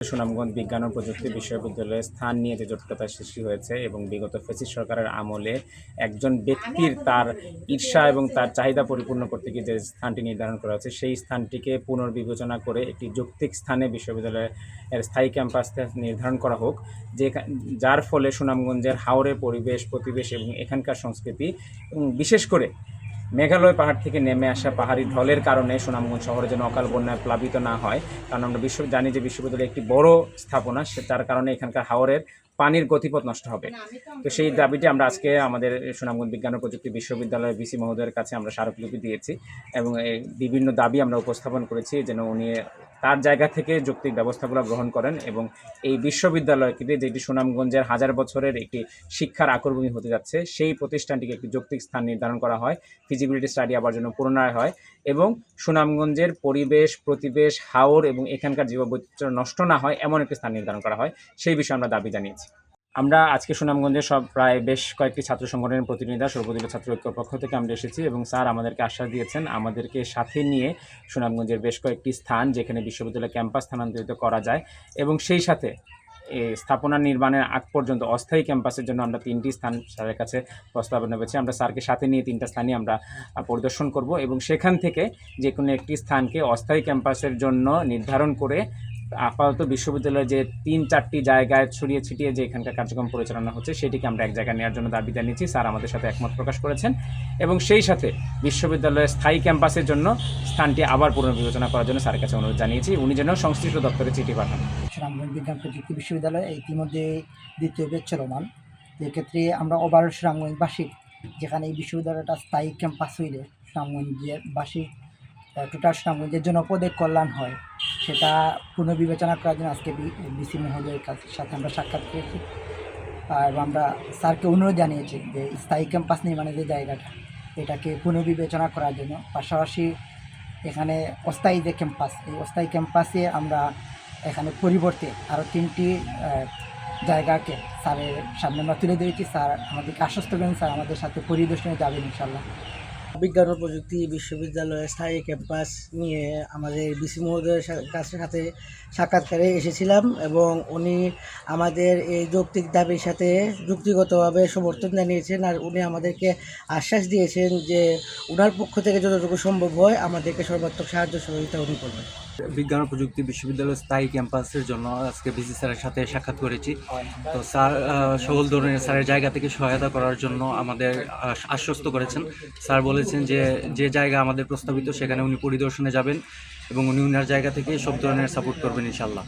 সুনামগঞ্জ বিজ্ঞান ও প্রযুক্তি বিশ্ববিদ্যালয়ে স্থান নিয়ে যে জটিলতা সৃষ্টি হয়েছে এবং বিগত ফেসিস সরকারের আমলে একজন ব্যক্তির তার ঈর্ষা এবং তার চাহিদা পরিপূর্ণ করতে গিয়ে যে স্থানটি নির্ধারণ করা হয়েছে, সেই স্থানটিকে পুনর্বিবেচনা করে একটি যৌক্তিক স্থানে বিশ্ববিদ্যালয়ের স্থায়ী ক্যাম্পাস নির্ধারণ করা হোক যে যার ফলে সুনামগঞ্জের হাওড়ে পরিবেশ, প্রতিবেশ এবং এখানকার সংস্কৃতি বিশেষ করে মেঘালয় পাহাড় থেকে নেমে আসা পাহাড়ি ঢলের কারণে সুনামগঞ্জ শহরে যেন অকাল বন্যায় প্লাবিত না হয়। কারণ আমরা বিশ্ব জানি যে বিশ্ববিদ্যালয় একটি বড় স্থাপনা, সে তার কারণে এখানকার হাওরের পানির গতিপথ নষ্ট হবে। তো সেই দাবিটি আমরা আজকে আমাদের সুনামগঞ্জ বিজ্ঞান ও প্রযুক্তি বিশ্ববিদ্যালয়ের বিসি মহোদয়ের কাছে আমরা স্মারকলিপি দিয়েছি এবং বিভিন্ন দাবি আমরা উপস্থাপন করেছি যেন উনি তার জায়গা থেকে যৌক্তিক ব্যবস্থাগুলো গ্রহণ করেন এবং এই বিশ্ববিদ্যালয়কে যেটি সুনামগঞ্জের হাজার বছরের একটি শিক্ষার আকরভূমি হতে যাচ্ছে, সেই প্রতিষ্ঠানটিকে একটি যৌক্তিক স্থান নির্ধারণ করা হয় ফিজিবিলিটি স্টাডি আবার জন্য পুনরায় হয় এবং সুনামগঞ্জের পরিবেশ, প্রতিবেশ, হাওর এবং এখানকার জীববৈচিত্র্য নষ্ট না হয়, এমন একটি স্থান নির্ধারণ করা হয়, সেই বিষয়ে আমরা দাবি জানিয়েছি। আমরা আজকে সুনামগঞ্জের সব প্রায় বেশ কয়েকটি ছাত্র সংগঠনের প্রতিনিধিরা সর্বদলীয় ছাত্র ঐক্যর পক্ষ থেকে আমরা এসেছি এবং স্যার আমাদেরকে আশ্বাস দিয়েছেন আমাদেরকে সাথে নিয়ে সুনামগঞ্জের বেশ কয়েকটি স্থান যেখানে বিশ্ববিদ্যালয় ক্যাম্পাস স্থানান্তরিত করা যায় এবং সেই সাথে এই স্থাপনা নির্মাণের আগ পর্যন্ত অস্থায়ী ক্যাম্পাসের জন্য আমরা তিনটি স্থান স্যারের কাছে প্রস্তাবনা পেয়েছি আমরা স্যারকে সাথে নিয়ে তিনটা স্থানই আমরা পরিদর্শন করব এবং সেখান থেকে যে কোনো একটি স্থানকে অস্থায়ী ক্যাম্পাসের জন্য নির্ধারণ করে আপাতত বিশ্ববিদ্যালয়ে যে তিন চারটি জায়গায় ছড়িয়ে ছিটিয়ে যে এখানকার কার্যক্রম পরিচালনা হচ্ছে, সেটিকে আমরা এক জায়গায় নেওয়ার জন্য দাবি জানিয়েছি। স্যার আমাদের সাথে একমত প্রকাশ করেছেন। এবং সেই সাথে বিশ্ববিদ্যালয়ের স্থায়ী ক্যাম্পাসের জন্য স্থানটি আবার পুনর্বিবেচনা করার জন্য স্যারের কাছে অনুরোধ জানিয়েছি। উনি যেন সংশ্লিষ্ট দপ্তরে চিঠি পাঠান। সুনামগঞ্জ বিজ্ঞান প্রযুক্তি বিশ্ববিদ্যালয় ইতিমধ্যে দ্বিতীয় বেদ চলমান। এক্ষেত্রে আমরা ওভার সুনামগঞ্জবাসী, যেখানে এই বিশ্ববিদ্যালয়টা স্থায়ী ক্যাম্পাস হইলে সুনামগঞ্জের বাসী টোটাল সুনামগঞ্জের জনপদের কল্যাণ হয়। সেটা পুনর্বিবেচনা করার জন্য আজকে বিসি মহোদয়ের কাছে সাথে আমরা সাক্ষাৎ করেছি। আর আমরা স্যারকে অনুরোধ জানিয়েছি যে স্থায়ী ক্যাম্পাস নির্মাণের যে জায়গাটা, এটাকে পুনর্বিবেচনা করার জন্য। পাশাপাশি এখানে অস্থায়ী যে ক্যাম্পাস, এই অস্থায়ী ক্যাম্পাসে আমরা এখানে পরিবর্তে আরও তিনটি জায়গাকে স্যারের সামনে আমরা তুলে ধরেছি। স্যার আমাদেরকে আশ্বস্ত করেন, স্যার আমাদের সাথে পরিদর্শনে যাবেন ইনশাল্লাহ বিজ্ঞান ও প্রযুক্তি বিশ্ববিদ্যালয়ের স্থায়ী ক্যাম্পাস নিয়ে আমাদের বিসি মহোদয়ের কাছের কাছে সাথে সাক্ষাৎকারে এসেছিলাম এবং উনি আমাদের এই যৌক্তিক দাবির সাথে যুক্তিগতভাবে সমর্থন জানিয়েছেন আর উনি আমাদেরকে আশ্বাস দিয়েছেন যে ওনার পক্ষ থেকে যতটুকু সম্ভব হয় আমাদেরকে সর্বাত্মক সাহায্য সহযোগিতা উনি করবেন। বিজ্ঞান ও প্রযুক্তি বিশ্ববিদ্যালয়ের স্থায়ী ক্যাম্পাসের জন্য আজকে বিসি স্যারের সাথে সাক্ষাৎ করেছি তো স্যার সকল ধরনের স্যারের জায়গা থেকে সহায়তা করার জন্য আমাদের আশ্বস্ত করেছেন স্যার বলেছেন যে যে জায়গা আমাদের প্রস্তাবিত, সেখানে উনি পরিদর্শনে যাবেন এবং উনি উনার জায়গা থেকে সব ধরনের সাপোর্ট করবেন ইনশাল্লাহ